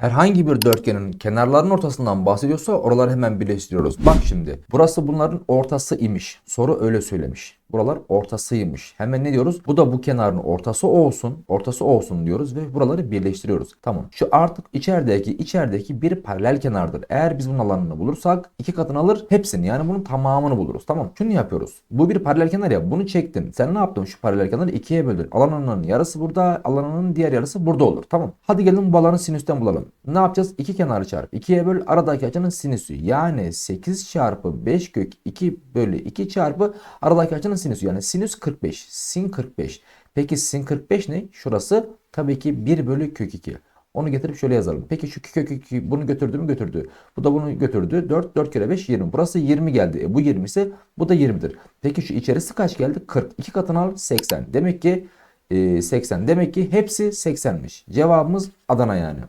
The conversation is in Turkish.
herhangi bir dörtgenin kenarlarının ortasından bahsediyorsa oraları hemen birleştiriyoruz. Bak şimdi burası bunların ortası imiş. Soru öyle söylemiş. Buralar ortasıymış. Hemen ne diyoruz? Bu da bu kenarın ortası olsun. Ortası olsun diyoruz ve buraları birleştiriyoruz. Tamam. Şu artık içerideki içerideki bir paralel kenardır. Eğer biz bunun alanını bulursak iki katını alır hepsini yani bunun tamamını buluruz. Tamam. Şunu yapıyoruz. Bu bir paralel kenar ya. Bunu çektin. Sen ne yaptın? Şu paralel kenarı ikiye böldün. Alanının yarısı burada. Alanının diğer yarısı burada olur. Tamam. Hadi gelin bu alanı sinüsten bulalım. Ne yapacağız? İki kenarı çarp. 2'ye böl aradaki açının sinüsü. Yani 8 çarpı 5 kök 2 bölü 2 çarpı aradaki açının sinüsü. Yani sinüs 45. Sin 45. Peki sin 45 ne? Şurası tabii ki 1 bölü kök 2. Onu getirip şöyle yazalım. Peki şu kök 2 bunu götürdü mü götürdü. Bu da bunu götürdü. 4 4 kere 5 20. Burası 20 geldi. E bu 20 ise bu da 20'dir. Peki şu içerisi kaç geldi? 40. 2 katını al 80. Demek ki e, 80. Demek ki hepsi 80'miş. Cevabımız Adana yani.